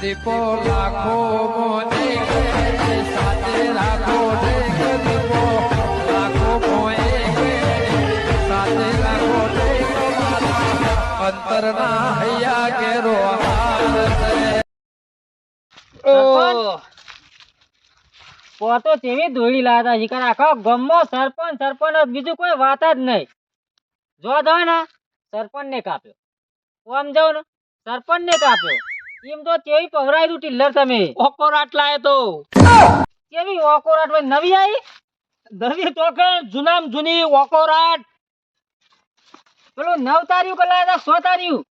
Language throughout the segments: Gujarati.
દીપો લાખો મોને સાથે રાખો દીપો. લાખો મોએ દોડી લાવતા છે. આખા ગામમાં સરપંચ સરપંચ બીજું કોઈ વાત જ નહીં. જો ને સરપંચ કાપ્યો. આમ જાવ ને સરપંચ ને કાપ્યો. એમ તો કેવી પવરાઈ તું ટિલ્લર તમે? ઓકોરાટ લાયો તો. કેવી ઓકોરાટ ભાઈ નવી આવી નવી તો કે જૂનામ જૂની ઓકોરાટ. પેલું નવ તાર્યું કલા સો તાર્યું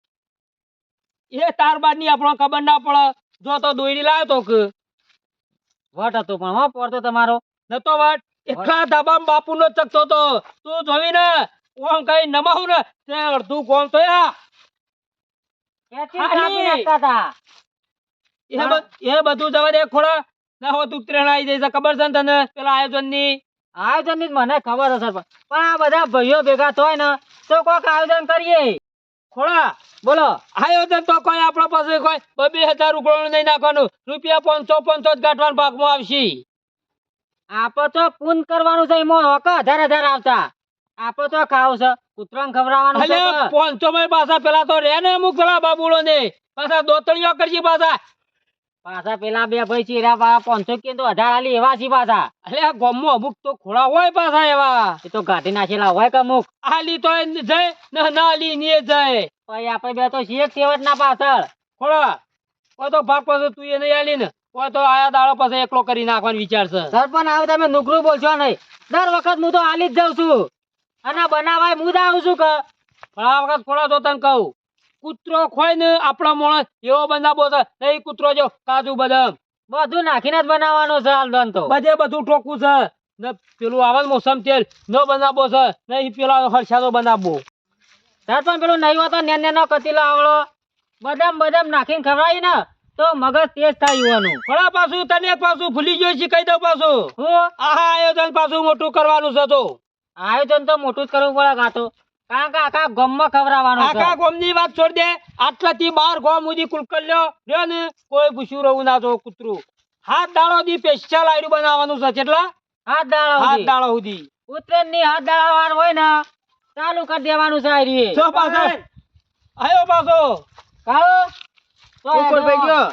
એ તાર બાદની આપણો ખબર ના પડે. જો તો દોઈડી લાયો તો કે. વટ હતો પણ હો પડતો તમારો. નતો વટ. એટલા દબામ બાપુ નો ચકતો તો. તું જોવી ને ઓમ કઈ નમાવું ને તે અડધું કોમ તો યા ક્યાંથી ખાલી. કાપી નાખતા તા એ બધું જવા દે ખોડા. ના હોત ઉત્તરાયણ આવી જાય ખબર છે ને તને? પેલા આયોજનની આયોજનની મને ખબર છે પણ આ બધા ભાઈઓ ભેગા થાય ને તો કોઈક આયોજન કરીએ. ખોડા બોલો. આયોજન તો કોઈ આપણા પાસે કોઈ બે હજાર ઉઘરાણું નહીં નાખવાનું. રૂપિયા પાંચસો પાંચસો જ ગાંઠવાના ભાગમાં આવશે. આપડે તો પૂન કરવાનું છે એમાં હોક હજાર હજાર આવતા. આપડે તો ખાવ છે. કૂતરાને ખવડાવવાનું એટલે કે. માં પાછા પેલા તો રે ને અમુક પેલા બાબુલો ને. પાછા દોતળીઓ કરજી પાછા. પાછા પેલા બે ભાઈ ચીરા પાછા પાંચસો કે તો હજાર આલી એવા છે પાછા. એટલે આ ગામમાં અમુક તો ખોળા હોય પાછા એવા. એ તો ગાઢી નાખેલા હોય કે અમુક? આલી તો જાય ને ના આલી ને જય. પછી આપણે બે તો છીએ સેવટ ના પાછળ. ખોળા કોઈ તો ભાગ પાછો તું એ નહીં આલી ને કોઈ તો આયા દાડો પાસે એકલો કરી નાખવાનો વિચાર છે સરપંચ આવે તમે નુકરું બોલશો નહીં. દર વખત હું તો આલી જ જાઉં છું. અને બનાવાય હું જ આવું છું કે. આ વખત ખોળા તો તને કહું. કૂતરો ખોય ને આપણો માણસ એવો બનાવો છે નહીં કૂતરો જો કાજુ બદામ. બધું નાખીને જ બનાવવાનું છે હાલદોન તો. બધે બધું ટોકું છે. ને પેલું આવે મોસમ તેલ નો બનાવો છે. નહીં પેલા હરસાદો બનાવવો પણ પેલું નહીં હોતો ને નો કતીલો આવડો. બદામ બદામ નાખીને ખવડાવી ને તો મગજ તેજ થાય યુવાનું. ખોળા પાછું તને પાછું ભૂલી ગયો છે કહી દઉં પાછું. હું? આહા આયોજન પાછું મોટું કરવાનું છે તો. આયોજન તો મોટું જ કરવું પડે કાતો. કારણ કે આખા ગામમાં ખવડાવવાનું છે. આખા ગોમની વાત છોડી દે. આટલાથી બાર ગોમ સુધી કુલકલ્યો રહ્યો ને કોઈ પૂછ્યું રહું ના જો કૂતરું. હાથ દાળો દી સ્પેશિયલ આયરું બનાવવાનું છે કેટલા હાથ દાળો હાથ દાળો સુધી. ઉત્તરાયણની હાથ દાડા હોય ને ચાલુ કરી દેવાનું છે આયરી રીએ. પાછો. આયો પાછો. કાળો. તો કુકુરભાઈ ગયો?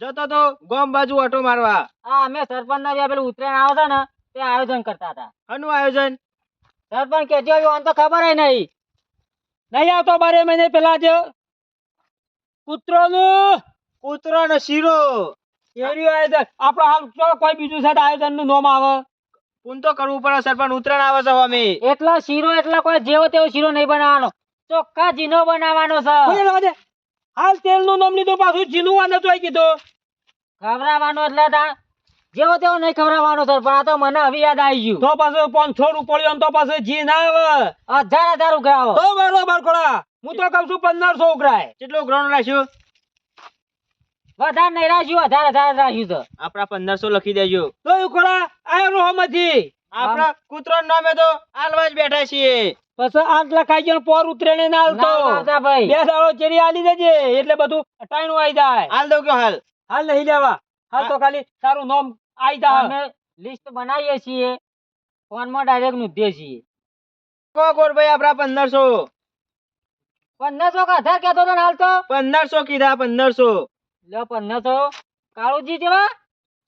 જતો તો ગોમ બાજુ ઓટો મારવા. આ અમે સરપંચ ના પેલું ઉત્તરાયણ આવતા ને તે આયોજન કરતા હતા. આનું આયોજન? સરપંચ કે જો આમ તો ખબર નહીં. નહીં આવતો બારે મહિને પેલા જ. કૂતરોનું. કૂતરો શીરો. એરિયો આયોજન હાલ કોઈ બીજું છે આયોજનનું નામ આવે? પૂન તો કરવું પડે સરપંચ ઉત્તરાયણ આવે છે અમે એટલા શીરો એટલા કોઈ જેવો તેવો શીરો નહીં બનાવવાનો. ચોખ્ખા જીનો બનાવવાનો છે. હાલ તેલનું નામ લીધું પાછું જીનું વાંધો કીધું ખવડાવવાનો એટલે જેવો તેવો નહીં ખવડાવવાનો સર પણ આ તો મને હવે યાદ આવી ગયું. તો પાછું પાંચસો રૂપિયો તો પાછું જી ના આવે. હજાર હજાર ઉઘરાવો. તો બરોબર ખોડા હું તો કઉ છું પંદરસો ઉઘરાય. કેટલું ગ્રાઉન્ડ રાખ્યું? વધારે નહીં રાખ્યું હજાર હજાર રાખ્યું તો આપડા પંદરસો લખી દેજો. તો ખોડા આયો રોહમાંથી આપડા કૂતરો નામે તો આલવા જ બેઠા છીએ. પછી આઠ લખાઈ ગયો પોર ઉતરે ને હાલતો. બે દાડો ચેરી આલી દેજે એટલે બધું ટાઈમ આવી જાય. હાલ દઉં કે હાલ? હાલ નહીં લેવા. હાલ તો ખાલી તારું નામ જાય અમે લિસ્ટ બનાવીએ છીએ. ફોનમાં ડાયરેક્ટ નોંધીએ છીએ. કો ગોરભાઈ આપડા પંદરસો. પંદરસો કે હજાર કહેતો હતો ને હાલ તો. પંદરસો કીધા પંદરસો. લો પંદરસો. કાળુજી જેવા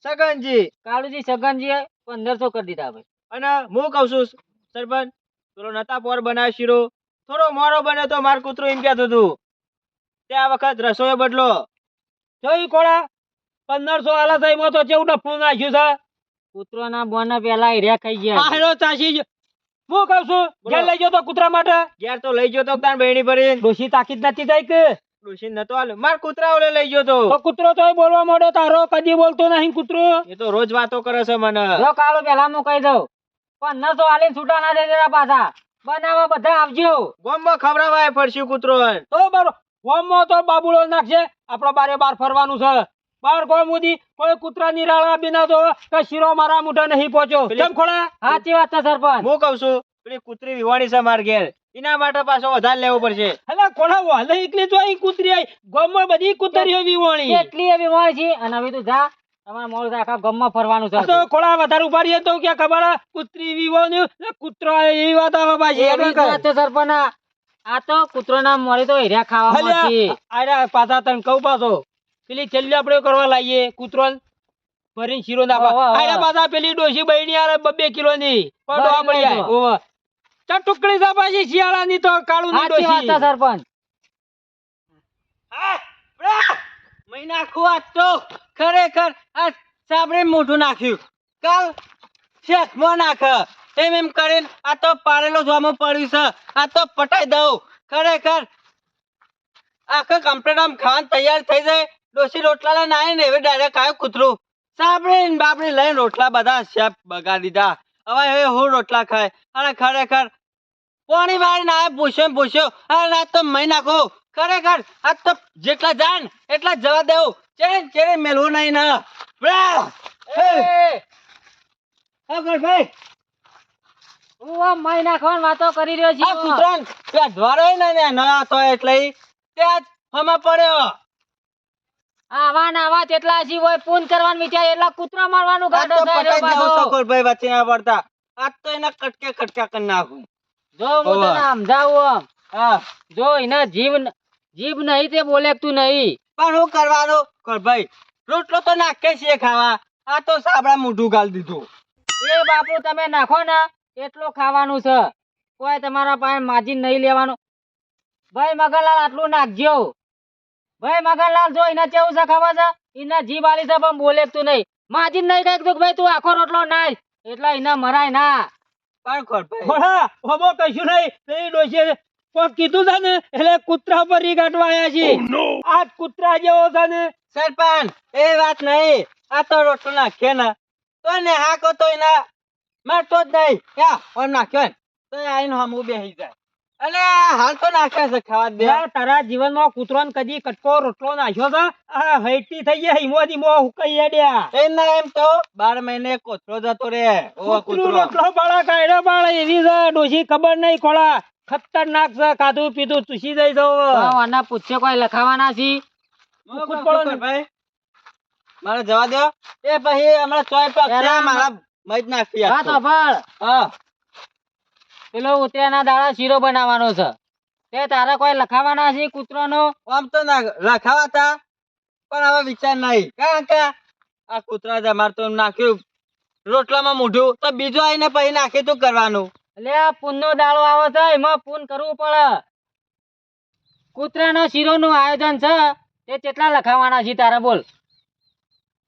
સગનજી. કાળુજી સગનજી પંદરસો કરી દીધા ભાઈ. અને હું કઉ છું સરપંચ પેલો નતા પોર બનાવે શીરો થોડો મોરો બને તો માર કૂતરું એમ કહેતું હતું. તે આ વખત રસોઈ બદલો. જોઈ કોળા? પંદરસો આલા થઈ એમાં તો ચેવું ડફલું નાખ્યું છે? કૂતરોના બોના પેલા હીરા ખાઈ ગયા છે. ચાસી હું કઉ છું ઘેર લઈ જતો તો કૂતરા માટે. ઘેર તો લઈ જતો તાર બહેણી ભરી ડોસી તાકીદ નથી થઈ કે? ડોશી નતો હાલ માર કૂતરા ઓલે લઈ ગયો તો. તો કૂતરો તોય બોલવા માંડ્યો તારો કદી બોલતો નહીં કૂતરો. એ તો રોજ વાતો કરે છે મને. જો કાળુ પેલા હું કહી દઉં. પંદરસો આલી છૂટા ના દે પાછા. બનાવા બધા આવજો. ગોમમાં ખવડાવાય ફરસ્યું કૂતરો તો બરો ગોમમાં તો બાબુડો નાખશે. આપડે બારે બાર ફરવાનું છે. બાર ગોમ મુદી કોઈ કૂતરા નિરાળા બિના દો કે શીરો મારા મુઢા નહીં પહોંચ્યો. કેમ ખોળા? સાચી વાત છે સરપંચ. હું કહું છું પેલી કૂતરી વિવાણી છે માર ઘેર. એના માટે પાછો વધારે લેવો પડશે. એટલે કોના વાલે એકલી તો અહીં કૂતરી આવી ગામમાં બધી કૂતરીઓ વિવાણી. એટલી મોય છે અને હવે તું જા. તમારે મોર આખા ગમમાં ફરવાનું છે. તો ખોળા વધારે ઊભા રહીએ તો કે ખબર કુતરી વિવોની કૂતરો એવી વાત આવે પાછી સરપંચ આ. તો કૂતરો ના મોરે તો હીરા ખાવામાં છે. અલ્યા, આયરા પાછા તને કહું પાછો. પેલી છેલ્લી આપણે કરવા લાગીએ કૂતરો ભરીને શીરો નાખવા. પાછા પેલી ડોશી બહેની આરે બબે કિલો ની પણ ડોહા પડી જાય બરાબર. ઓવે. ટુકડી છે પાછી તો કાળું ની સાચી વાત સરપંચ. મહિના ખુઆ તો. ખરેખર આ સાબરે મોઢું નાખ્યું. કાલ શેઠમાં નાખે. એમ એમ કરીને આ તો પારેલો જોવામાં પડ્યું છે. આ તો પટાઈ દઉં. ખરેખર આખો કમ્પ્લેટ આમ ખાવાનું તૈયાર થઈ જાય. ડોસી રોટલા લઈને આવી ને હવે ડાયરેક્ટ આવ્યો કૂતરું. સાંભળે ને બાપરે લઈને રોટલા બધા શેફ બગાડી દીધા. હવે હવે હું રોટલા ખાય. અને ખરેખર. પાણી વાળી ના પૂછ્યો પૂછ્યો. અરે આ તો મહી નાખો. ખરેખર આ તો જેટલા જાન એટલા જવા દેવું. ચેન ચેરે મેલવું નહીં ના. હા, ભાઈ હું આમ મારી નાખવાની વાતો કરી રહ્યો આ છું. કૂતરાને પેલા ધ્વારો ને હતો એટલે ત્યાં જ હમા પડ્યો. આવા ને તેટલા હજી હોય પૂન કરવાનું વિચાર એટલા કૂતરા મારવાનું ગાડો છે પટાઈ રે જ જાઉં પાછો. સકોરભાઈ વચ્ચે ના પડતા આજ તો એના કટકે કટકા કરી નાખું. જો હું તને સમજાવું હા. જો એના જીવ જીભ નહીં તે બોલે તું નહીં. પણ હું કરવાનું? ભાઈ રોટલો તો નાખે છે ખાવા. આ તો સાબડા મોઢું ગાલ દીધું. એ બાપુ તમે નાખો ને એટલું ખાવાનું છે. કોઈ તમારા પાસે માજી નહીં લેવાનું. ભાઈ મગનલાલ આટલું નાખજો. ભાઈ મગનલાલ જો એના કેવું છે ખબર છે? એના જીભ આલી છે પણ બોલે તું નહીં. માજી નહીં કંઈક તું ભાઈ તું આખો રોટલો નાય. એટલે એના મરાય ના. પણ ખોરભાઈ હોમો કશું નહીં. પેલી ડોશીએ કોક કીધું છે ને એટલે કૂતરા પર ગાંઠવા આયા છે આ કૂતરા જેવો છે ને. સરપંચ એ વાત નહીં. આ તો રોટલો નાખ્યો ને તો ને હાકો તો એના. મારતો જ નહીં. ક્યાં ઓર નાખ્યો ને તો આઈને હમું બેસી જાય. અને હાલ તો નાખ્યા છે ખાવા દે તારા જીવનમાં કૂતરો કદી કટકો રોટલો નાખ્યો છે આ હૈટી થઈ ગઈ હિમો ધીમો હુકાઈ અડ્યા એ ના એમ તો બાર મહિને કોથરો જતો રે ઓ કૂતરો રોટલો બાળા કાઢ્યો બાળા એવી છે ડોશી ખબર નહીં ખોળા ખતરનાક છે કાધું પીધું ચૂસી જાય છે આના પૂછે કોઈ લખાવાના છે. ભાઈ મારે જવા દો એ પછી હમણાં ચોય પાક મારા મજ નાખી હા તો ભળ હા પેલો ઉતર્યાના દાડા શીરો બનાવવાનો છે. તે તારા કોઈ લખાવાના છે કૂતરાનો? આમ તો ના લખાવાતા પણ હવે વિચાર નહીં. કારણ કે આ કૂતરા જ અમારે તો નાખ્યું રોટલામાં મોઢું તો બીજું આવીને પછી નાખે તું કરવાનું. એટલે આ પૂનનો દાડો આવે છે એમાં પૂન કરવું પડે. કૂતરાનો શીરોનું આયોજન છે તે કેટલા લખાવાના છે તારે બોલ.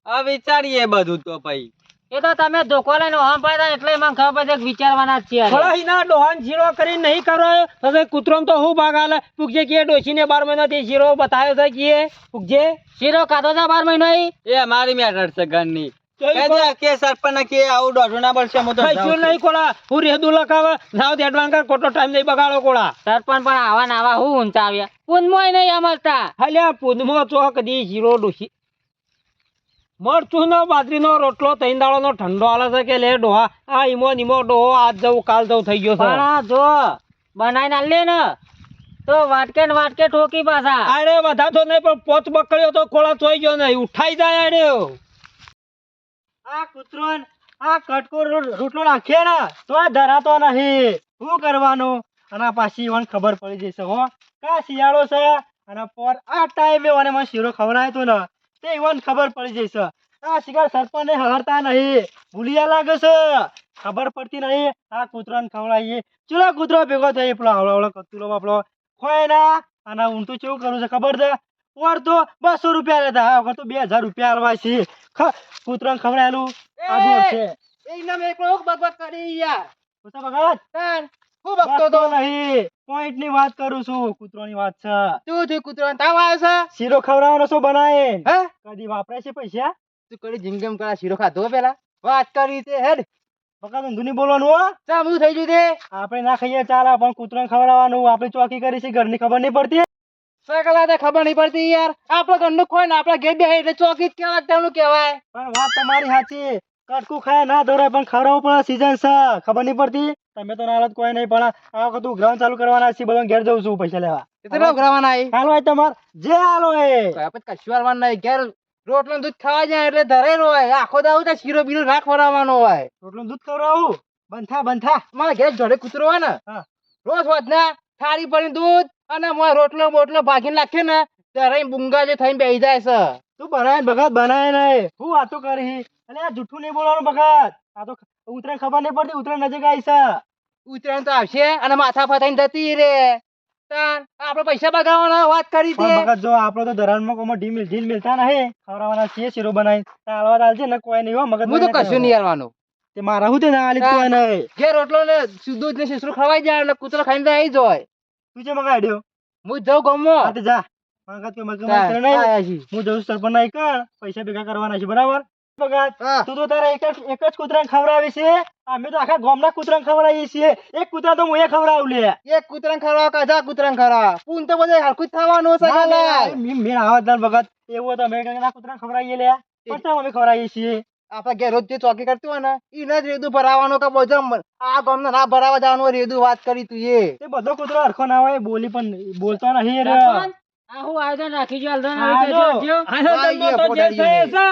હવે વિચારીએ બધું તો પછી. એ તો તમે ધોકો લઈને ઓહમ પડ્યા એટલે મને ખબર પડે વિચારવાના જ છે થોડા હિના ડોહાન જીરો કરી નહીં કરો પછી કૂતરો તો હું ભાગ આલે? પૂગજે કે ડોશીને બાર મહિનાથી જીરો બતાવ્યો છે કે પૂગજે? જીરો ખાધો છે બાર મહિનો એ અમારી મેટર છે ઘરની. સરપંચ પણ આવા નાવા હું ઊંચા આવ્યા પૂનમોય નહીં સમજતા હાલ્યા પૂનમો ચોક દી શીરો ડોશી મરચું નો બાજરીનો રોટલો તૈન દાડોનો ઠંડો આલે છે કે લે ડોહા? આ ઈમો નીમો ડોહો આજ જવું કાલ જવું થઈ ગયો પણ છે આ જો બનાવીને આલે ને તો વાટકે ને વાટકે ઠોકી પાછા. અરે બધા તો નહીં પણ પોચ બકડ્યો તો ખોળા ચોઈ ગયો નહીં ઉઠાઈ જાય અરે આ કૂતરો આ કટકો રોટલો નાખીએ ને તો આ ધરાતો નહીં. શું કરવાનું? અને પાછી મને ખબર પડી જશે હો. કા શિયાળો છે? અને પર આ ટાઈમે મને મને શીરો ખવડાય તો ને તે ઈવન ખબર પડી જશે આ શિકાર સરપંચને હરતા નહીં. ભૂલિયા લાગે છે. ખબર પડતી નહીં. આ કૂતરાને ખવડાવીએ. ચલો કૂતરો ભેગો થઈ પેલો હવળો હવળો કતુલો આપણો ખોય ના. અને હું તો કેવું કરું છે ખબર છે? ઓર તો બસો રૂપિયા લેતા. આ વખત તો બે હજાર રૂપિયા આલવા છે. કૂતરાને ખવડાયેલું. આદુ છે કૂતરા ભગત? હું બકતો તો નહીં. પોઈન્ટની વાત કરું છું. કૂતરાની વાત છે. તું થયું? કૂતરો તાવ આવ્યો છે? શીરો ખવડાવવાનો શું બનાવે. હે? કદી વાપરે છે પૈસા? તું કડી જિંગમ કરા શીરો ખાધો પેલા. વાત કરી તે હેડ. બકા ધંધુ નહીં બોલવાનું હો. ચા બધું થઈ ગયું તે? આપણે ના ખાઈએ ચાલે પણ કૂતરાને ખવડાવવાનું. આપણે ચોકી કરી છે. ઘરની ખબર નહીં પડતી. સકલા તે ખબર નહીં પડતી યાર. આપણે ઘરનું ખોય ને આપણે ઘેર બે એટલે ચોકી જ કેવાય તેમનું કહેવાય. પણ વાત તમારી સાચી. કટકું ખાય ના દોરાય પણ ખવડાવવું પડે સીઝન છે. ખબર નહીં પડતી. તમે તો નારાજ કોઈ નહીં પણ આ વખત ઉઘરાણ ચાલુ કરવાના છે બધા ઘેર જઉં છું પૈસા લેવા. કેટલો ગ્રાઉન્ડ આઈ? હાલો તમાર. જે હાલો એ. પછી કશું હાલવાનું નહીં. ઘેર રોટલો દૂધ ખાવા જાય એટલે ધરેલું હોય. આખો દાવ તો શીરો બીરો ના ખવડાવવાનો હોય. રોટલો દૂધ ખવડાવું? બંધા બંધા. મારા ઘેર જોડે કૂતરો હોય ને રોજ હોત ને થાળી પડી દૂધ અને રોટલો બોટલો ભાગીને નાખે ને ત્યારે બુંગા જે થઈને બેસી જાય છે. તું બનાય ને ભગત બનાય નહીં. હું વાતો કરી. અને આ જૂઠું નહીં બોલવાનું ભગત. આ તો ઉતરાયણ ખબર નહીં પડતી ઉતરાયણ નજીક આવી છે. ઉતરાયણ તો આવશે અને માથા ફતાઈને જતી રે. આપણે પૈસા બગાવવાના વાત કરી તે પણ ભગત જો આપડે તો ધરાણમાં કોમાં ઢીલ ઢીલ મિલતા નહીં. ખવડાવવાના છીએ શીરો બનાવી તાળવા ચાલશે ને કોઈ નહીં હો મગજ હું તો કશું નહીં આવવાનું તે મારા હું તે ના આલી કોઈ નહીં. જે રોટલો ને દૂધ ને શીશરું ખવાઈ જાય એટલે કૂતરો ખાઈને આવી જાય તું જે મગાડ્યો? હું જાઉં ગમો હા જા. હું જઉં સરપંચ ના કર પૈસા ભેગા કરવાના છે બરાબર? તું તો તારે એક જ એક જ કૂતરાને ખવડાવી છે. અમે તો આખા ગામના કૂતરાને ખવડાવીએ છીએ. એક કૂતરા તો હું એ ખવડાવું લે. એક કૂતરાને ખવડાવ કાજા કૂતરાને ખવડાવ? પૂન તો બધે હરખું થવાનું છે ના, ના, કાકા. મે- મેં આવત ભગત. એવું તો અમે ના કૂતરાને ખવડાવીએ લે. પણ અમે ખવડાવીએ છીએ? આપડે ઘેર રોજ જે ચોકી કરતું હોય ને એને જ રેદું ભરાવાનું કે આ ગામને ના ભરાવા જવાનું રેદું વાત કરી તું એ. તે બધો કૂતરો હરખો ના હોય બોલી પણ બોલતો નહીં રે સરપંચ, આ જો આયોજન રાખી જો હાલ. તો જે છે.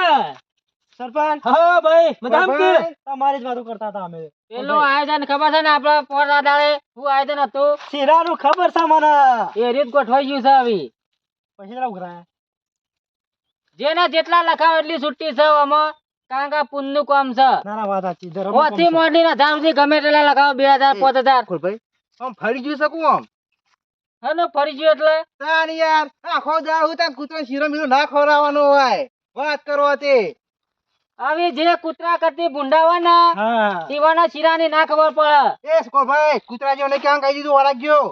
સરપંચ. હા ભાઈ બધા કે? ભાઈ, તમારી જ વાતો કરતા હતા અમે. પેલો આયોજન ખબર છે ને આપડે પોર દાડે હું આયોજન હતો. શીરાનું ખબર છે મને. એ રીત ગોઠવાઈ ગયું છે આવી. પછી જરા ઉઘરા જેના જેટલા લખાવ એટલી છુટ્ટી છે આમાં કારણ કે પુણ્યનું કામ છે. ના ના વાત સાચી. ધર્મ ઓથી ના ગમે તેટલા લખાવો બે હજાર પાંચ હજાર. આમ ફરી ગયું શકું આમ હનો ફરી ગયું એટલે? તાન યાર આખો દાળ હું ત્યાં કૂતરા શીરો મીરો ના ખવડાવવાનો હોય. વાત કરો તે. આવી જે કૂતરા કરતી ભૂંડા હોય ને હા તેવાના ના ખબર પડે. એ ભાઈ કૂતરા જેવો ક્યાં કહી દીધું? વાળા ગયો.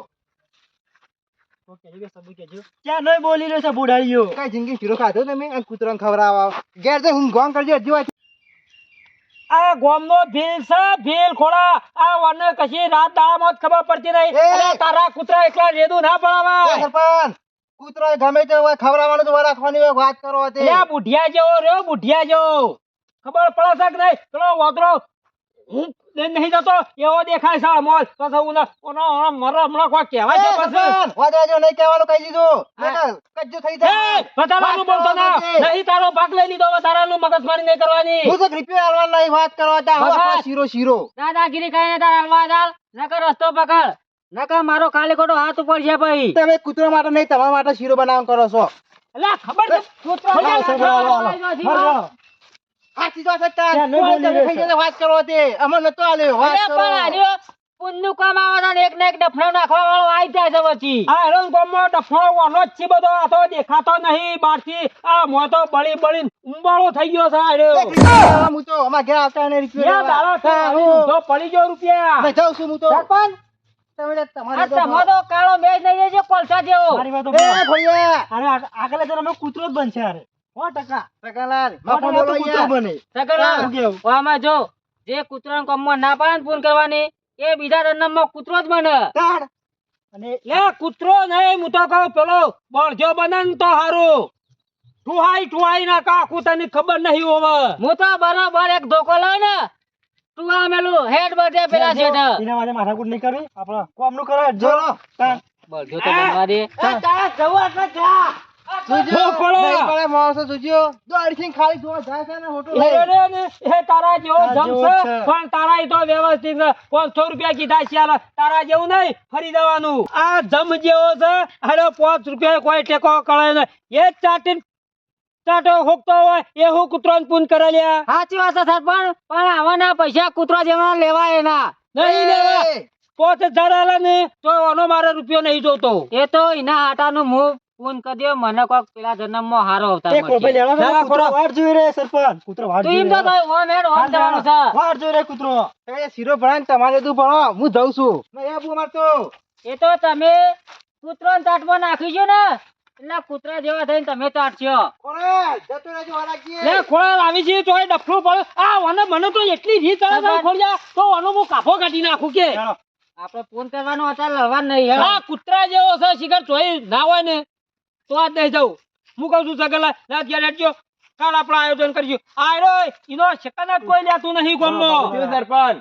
ક્યાં નહીં બોલી રહ્યો છે બુઢાઈઓ કઈ જિંદગી શીરો ખાધો તમે અને કૂતરાને ખવડાવો. ઘેર તો હું ગોંગ કરજો હજી આ ગોમનો ભીલ છે ભીલ ખોડા આ વને કશી રાત દાડામાં જ ખબર પડતી નહીં. અરે તારા કૂતરા એકલા રેદું ના પડાવા સરપંચ કૂતરો ગમે તે હોય ખવડાવવાનું તો રાખવાની હોય વાત કરો તે લે બુઢિયા જેવો રે બુઢિયા જેવો. ખબર પડે છે કે નહીં? પેલો વાંદરો હું નહીં જતો. એવો દેખાય છે મોલ. તો સૌ ઓનો ઓનો ઓનો મરો હમણાં કોઈ કહેવાય છે પછી. વાદળા નહીં કહેવાનું કહી દીધું. નહીંતર થઈ જાય. વધારાનું બોલતો ના. નહીં તારો ભાગ લઈ લીધો વધારાનું મગજમારી નહીં કરવાની. હું તો રૂપિયો હાલવાનો નહીં વાત કરવા તા હું શીરો શીરો. દાદાગીરી તાર હલવા નકર રસ્તો પકડ. નકર મારો ખાલી ખોટો હાથ ઉપર છે ભાઈ. તમે કૂતરો માટે નહીં તમારા માટે શીરો બનાવ કરો છો. એટલે ખબર છે? કૂતરો હાલો, ના સાહેબ, હાલો, હાલો. લખાવો, હાલો. સાચી વાત છે તાર. ત્યાં નહીં કોઈ બોલી તમે રહ્યો ખાઈ વાત કરો તે. અમે નતો આલ્યો. વાત કરો પણ આર્યો પુણ્યનું કામ આવે ને એક ને એક ડફણો નાખવા વાળો આઈ જાય છે પછી આ હેરાન ગામમાં ડફણો વાનો જ છે બધો. આ તો દેખાતો નહીં. બહારથી આ મોં તો બળી બળી ઉંબાળો થઈ ગયો છે હું તો અમારા ઘેર આવતા દાડો હા, પડી ગયો રૂપિયા. મેં જાઉં છું હું તો. સરપંચ? તમે તમારે કાળો મેચ નહીં છે કોલસા જેવો. અરે આગળ આગલા કૂતરો જ બનશે અરે. જો જે કૂતરાના કામમાં ના પાડે ને કરવાની એ બીજા જન્મમાં કૂતરો જ બને. અને લે કૂતરો નહીં હું તો પેલો બળજો બને તો હારું. ઠુહાઈ ઠુહાઈ ના કાકુ તને ખબર નહીં હવે. હું તો બરોબર એક ધોકો લઉં ને. ટુહા મેલું હેડ બધે પેલા છે એના માટે માથાકૂટ નહીં કરવી. આપણે કોમનું કરે જો. તો. બનવા દે. તારા જેવો જ. છે. પણ તારા ઈ તો વ્યવસ્થિત છે. પાંચસો રૂપિયા કીધા છે તારા જેવું નહીં ફરી જવાનું. આ જમ જેવો છે અરે પાંચ રૂપિયા કોઈ ટેકો કરે નહીં. એ જ ચાટીને ચાટો હોય એ હું કૂતરોને પૂન કરે લ્યા સાચી વાત છે પણ પણ આવાના પૈસા કૂતરા જેવા લેવા એના. નહીં લેવા એ, પાંચ ને તો આનો મારે રૂપિયો નહીં જોતો. એ તો એના આટાનું મું પૂન કરી દે મને કોક પેલા જન્મમાં હારો આવતા એ કોઈ લેવા ના, કૂતરો વાટ જોઈ રહે સરપંચ. કૂતરો વાટ તું જોઈ એમ તો. કહ્યું, ઓમ હેડ, ઓમ વાટ છે. વાટ જોઈ રહે કૂતરો. એ શીરો ભણાય તમારે તું ભણો હું જઉં છું. મે એ બુ મારતો એ તો તમે કૂતરો ચાટમાં નાખીશું ને એટલે કૂતરા જેવા થઈને તમે તાટશો કોણે? જતો રહેજો વાળાજી. લે ખોળા લાવી છે તોય ડફલું પડે. આ મને મને તો એટલી રીત આવે છે ખોળિયા તો વનો હું કાફો કાઢી નાખું કે. આપણે ફોન કરવાનો હતા લડવાનું નહીં હેડો. કૂતરા જેવો છે શિખર તોય ના હોય ને. તો આજ નહીં જવું હું કહું છું સગલા રાત ઘેર હેડજો કાલ આપણે આયોજન કરીશું. આયરો ઈનો સેકન્ડ જ કોઈ લેતું નહીં ગામમાં શું સરપંચ.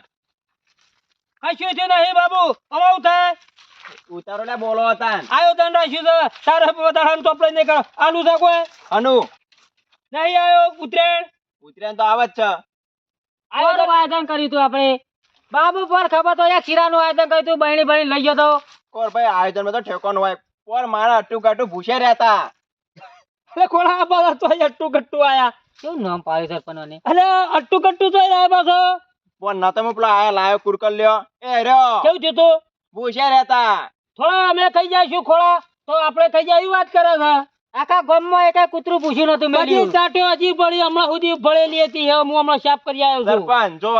કશું છે નહીં બાબુ અમારું થાય. ઉતારો લે બોલો હતા આયોજન રાખ્યું છે. તારે વધારાનું ચોપડે નહીં કરો આલુ છે કોઈ? અનુ. નહીં આયો ઉતરેણ ઉતરેન તો આવે જ છે. આયોજન આયોજન કર્યું તું આપણે. બાબુ પર ખબર તો યાર ખીરાનું આયોજન કર્યું તું બહેણી બહેણી લઈ ગયો તો. કોર ભાઈ આયોજન બધો તો નો હોય. પર મારા અટ્ટુ કાટુ ભૂસે રહેતા? એટલે કોણ આ બધા તો અટ્ટુ કટ્ટુ આયા? કેવું નામ પાડ્યું સરપંચોને અરે અટ્ટુ કટ્ટુ તો આયા પાછો પણ ના તમે પેલા આયા લાયો કુરકલ લ્યો. એ રહ્યો. કેવું થયું તું? ભૂસે રહેતા. થોડા અમે થઈ જઈશું ખોળા. તો આપણે થઈ જાય એવી વાત કરે છે? આખા ગામમાં એકાય કૂતરું પૂછ્યું નતું બધી મેલ્યું ચાટીઓ હજી પડી હમણાં સુધી ભળેલી હતી. હવે હું હમણાં સાફ કરી આવ્યો છું. સરપંચ જો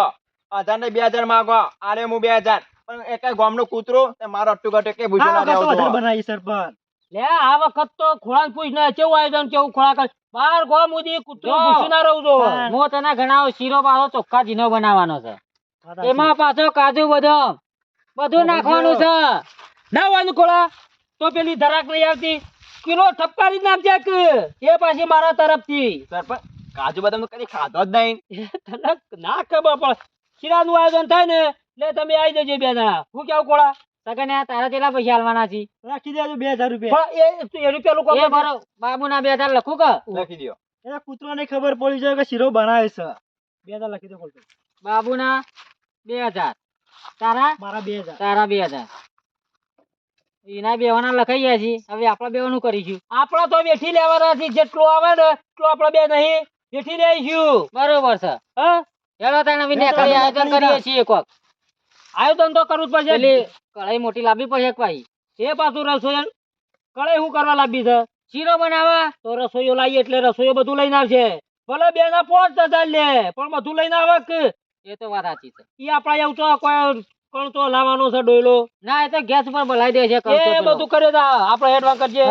હજાર ને બે હજાર માંગો. આરે હું બે હજાર. પણ એક ગામનું કૂતરું કૂતરો મારો અટ્ટુ કાટુ કે ભૂસે ના રહેવું લે આ વખત તો ખોળા પૂછ ને કેવું આયોજન કેવું ખોળા કર બાર ગોમ સુધી કૂતરો જો. ના રહું જો હું તને ગણાવું શીરો પાછો ચોખ્ખા જીનો બનાવવાનો છે. એમાં પાછો કાજુ બદામ બધું નાખવાનું છે. ના વાનું ખોળા તો પેલી ધરાક નહીં આવતી. કિલો ઠપકારી નાખજે કે એ પાછી મારા તરફથી. સરપંચ કાજુ બદામ તો કદી ખાધો જ નહીં. તને ના ખબર પડે. શીરાનું આયોજન થાય ને એટલે તમે આવી જજો બે જણા. હું કેવું કોળા સગન યાર તારા કેટલા પૈસા આલવાના છે? રાખી દેજો બે હજાર રૂપિયા. એ એનું પેલું કોમ એ બરો બાબુના બે હજાર લખું કે? લખી ખબર પડી જાય કે શીરો બનાવે છે. બે હજાર લખી દો બોલતો બાબુના બે હજાર. તારા? મારા બે હજાર. તારા બે હજાર. એના બેવાના લખાઈ ગયા છે. હવે આપણા બેવાનું કરીશું. આપણા તો બેઠી લેવાના છે. જેટલું આવે ને એટલું આપડે બે નહીં. બેઠી લઈશું. બરોબર છે. હા? હેલો તાણે વિને આયોજન કરીએ છીએ કોક. આયોજન તો કરવું જ પડશે. એટલે કઢાઈ મોટી લાવવી પડશે ભાઈ. એ પાછું રસોઈ કળે શું કરવા લાવી છે? શીરો બનાવવા? તો રસોઈયો લાવીએ એટલે રસોઈયો બધું લઈને આવશે. ભલે બે ના પાંચ હજાર લે પણ બધું લઈને આવે કે એ તો વાત સાચી છે. ઈ આપણા એવું તો કોઈ કણ તો લાવવાનો છે ડોયલો. ના એ તો ગેસ પર બોલાવી દે છે એ બધું કરે આપણે એડવાન્સ કરજે.